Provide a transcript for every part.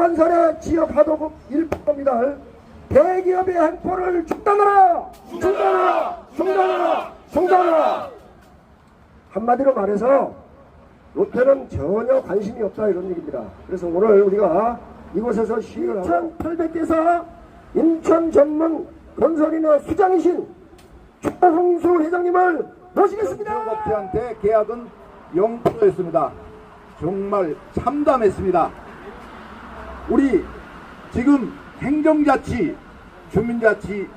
롯데건설의 지역 하도급 일품입니다. 대기업의 행포를 중단하라! 중단하라! 중단하라! 중단하라! 한마디로 말해서 롯데는 전혀 관심이 없다 이런 얘기입니다. 그래서 오늘 우리가 이곳에서 시위를 하고 1800개사 인천 전문 건설인의 수장이신 최홍수 회장님을 모시겠습니다. 업체한테 계약은 0%였습니다. 정말 참담했습니다. 우리 지금 행정자치, 주민자치,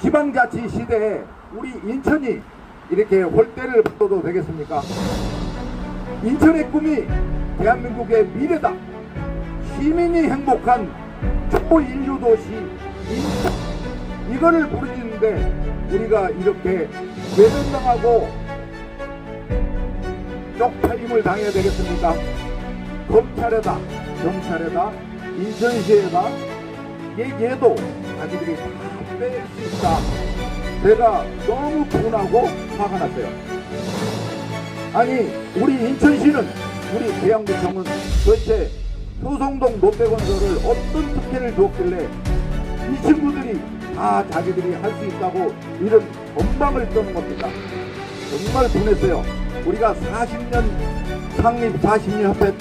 지방자치 시대에 우리 인천이 이렇게 홀대를 받아도 되겠습니까? 인천의 꿈이 대한민국의 미래다. 시민이 행복한 초인류 도시 인천. 이거를 부르짖는데 우리가 이렇게 외면당하고 쪽팔림을 당해야 되겠습니까? 검찰에다, 경찰에다, 인천시에다 얘기해도 자기들이 다 뺄 수 있다. 제가 너무 분하고 화가 났어요. 아니, 우리 인천시는, 우리 대양구청은 도대체 효성동 롯데건설을 어떤 특혜를 줬길래 이 친구들이 다 자기들이 할 수 있다고 이런 건방을 떠는 겁니다. 정말 분했어요. 우리가 40년 창립 40년 협회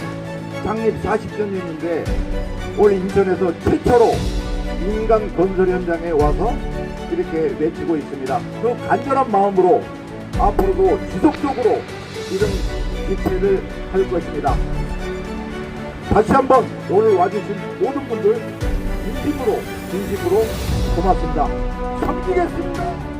창립 40주년인데 올 인천에서 최초로 인간 건설 현장에 와서 이렇게 외치고 있습니다. 그 간절한 마음으로 앞으로도 지속적으로 이런 집회를 할 것입니다. 다시 한번 오늘 와주신 모든 분들 진심으로 진심으로 고맙습니다. 섬기겠습니다.